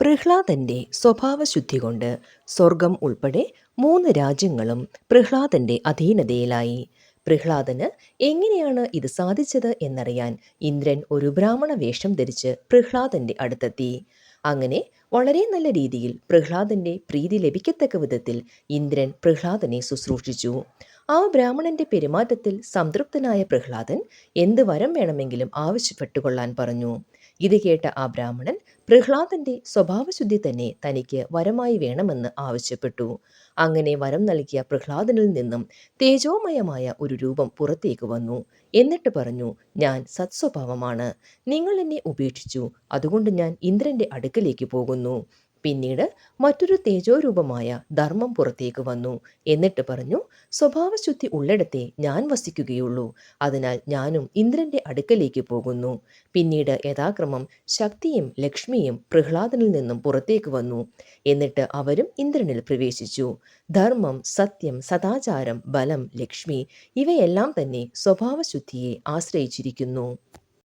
പ്രഹ്ലാദന്റെ സ്വഭാവശുദ്ധി കൊണ്ട് സ്വർഗം ഉൾപ്പെടെ മൂന്ന് രാജ്യങ്ങളും പ്രഹ്ലാദന്റെ അധീനതയിലായി. പ്രഹ്ലാദന് എങ്ങനെയാണ് ഇത് സാധിച്ചത് എന്നറിയാൻ ഇന്ദ്രൻ ഒരു ബ്രാഹ്മണ വേഷം ധരിച്ച് പ്രഹ്ലാദന്റെ അടുത്തെത്തി. അങ്ങനെ വളരെ നല്ല രീതിയിൽ പ്രഹ്ലാദന്റെ പ്രീതി ലഭിക്കത്തക്ക വിധത്തിൽ ഇന്ദ്രൻ പ്രഹ്ലാദനെ ശുശ്രൂഷിച്ചു. ആ ബ്രാഹ്മണന്റെ പെരുമാറ്റത്തിൽ സംതൃപ്തനായ പ്രഹ്ലാദൻ എന്ത് വരം വേണമെങ്കിലും ആവശ്യപ്പെട്ടുകൊള്ളാൻ പറഞ്ഞു. ഇത് കേട്ട ആ ബ്രാഹ്മണൻ പ്രഹ്ലാദന്റെ സ്വഭാവശുദ്ധി തന്നെ തനിക്ക് വരമായി വേണമെന്ന് ആവശ്യപ്പെട്ടു. അങ്ങനെ വരം നൽകിയ പ്രഹ്ലാദനിൽ നിന്നും തേജോമയമായ ഒരു രൂപം പുറത്തേക്ക് വന്നു. എന്നിട്ട് പറഞ്ഞു ഞാൻ സത്സ്വഭാവമാണ്. നിങ്ങൾ എന്നെ ഉപേക്ഷിച്ചു. അതുകൊണ്ട് ഞാൻ ഇന്ദ്രന്റെ അടുക്കലേക്ക് പോകുന്നു. പിന്നീട് മറ്റൊരു തേജോരൂപമായ ധർമ്മം പുറത്തേക്ക് വന്നു. എന്നിട്ട് പറഞ്ഞു സ്വഭാവശുദ്ധി ഉള്ളിടത്തെ ഞാൻ വസിക്കുകയുള്ളൂ. അതിനാൽ ഞാനും ഇന്ദ്രന്റെ അടുക്കലേക്ക് പോകുന്നു. പിന്നീട് യഥാക്രമം ശക്തിയും ലക്ഷ്മിയും പ്രഹ്ലാദനിൽ നിന്നും പുറത്തേക്ക് വന്നു. എന്നിട്ട് അവരും ഇന്ദ്രനിൽ പ്രവേശിച്ചു. ധർമ്മം സത്യം സദാചാരം ബലം ലക്ഷ്മി ഇവയെല്ലാം തന്നെ സ്വഭാവശുദ്ധിയെ ആശ്രയിച്ചിരിക്കുന്നു.